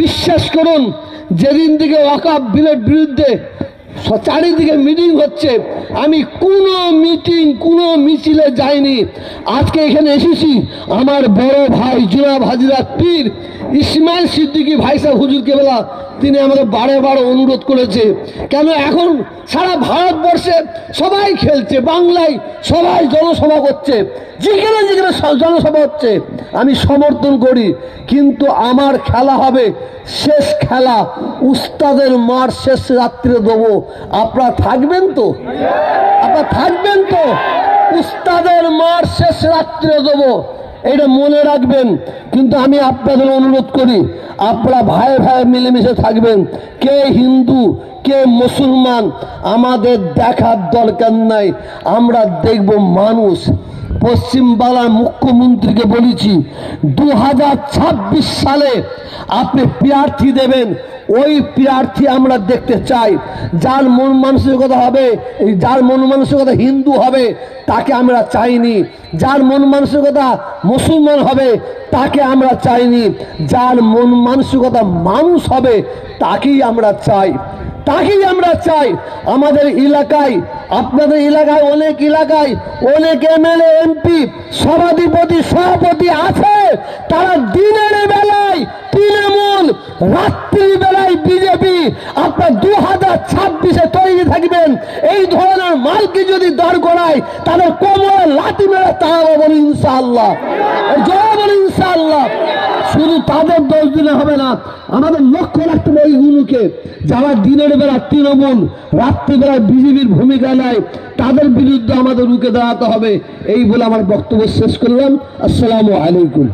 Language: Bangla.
বিশ্বাস করুন, যেদিন থেকে ওয়াকাব বিলের বিরুদ্ধে চারিদিকে মিটিং হচ্ছে, আমি কোনো মিটিং, কোনো মিছিলে যাইনি। আজকে এখানে এসেছি আমার বড় ভাই জুনাব হাজিরা পীর ইসমাইল সিদ্দিকী ভাই সাহেব হুজুর কেবলা, তিনি আমাকে বারে বারে অনুরোধ করেছে, কেন এখন সারা ভারতবর্ষে সবাই খেলছে, বাংলায় সবাই জনসভা করছে, যেখানে যেখানে জনসভা হচ্ছে। আমি সমর্থন করি, কিন্তু আমার খেলা হবে শেষ খেলা। উস্তাদের মার শেষ রাত্রে দেবো। আপনারা থাকবেন তো? আপনারা থাকবেন তো? উস্তাদের মার শেষ রাত্রে দেবো। এটা মনে রাখবেন। কিন্তু আমি আপনাদের অনুরোধ করি, আপনারা ভাই ভাই মিলেমিশে থাকবেন। কে হিন্দু, কে মুসলমান, আমাদের দেখার দরকার নাই। আমরা দেখব মানুষ। পশ্চিমবাংলার মুখ্যমন্ত্রীকে বলেছি দু হাজার ছাব্বিশ সালে আপনি প্রার্থী দেবেন, ওই প্রার্থী আমরা দেখতে চাই। যার মন মানসিকতা হবে, যার মন মানসিকতা হিন্দু হবে, তাকে আমরা চাইনি। যার মন মানসিকতা মুসলমান হবে, তাকে আমরা চাইনি। যার মন মানসিকতা মানুষ হবে, তাকেই আমরা চাই। তাকেই আমরা চাই আমাদের এলাকায়, আপনাদের এলাকায় অনেক এলাকায় অনেক এমএলএ, এমপি, সভাধিপতি, সভাপতি আছে। তারা দিনের বেলায় তৃণমূল রাত্রি বেলায় বিজেপি, আপনার দু হাজার ছাব্বিশে তৈরি থাকবেন। এই ধরনের মালকে যদি দর করায় তাদের কোমরে লাঠি মেরে তারা বলে ইনশাআল্লাহ। জয় বলে ইনশাআল্লাহ। শুধু তাদের দোষ দিলে হবে না, আমাদের লক্ষ্য রাখতে হবে ওইগুলোকে যারা দিনের বেলা তৃণমূল রাত্রিবেলা বিজেপির ভূমিকা নেয়, তাদের বিরুদ্ধে আমাদের রুখে দাঁড়াতে হবে। এই বলে আমার বক্তব্য শেষ করলাম। আসসালামু আলাইকুম।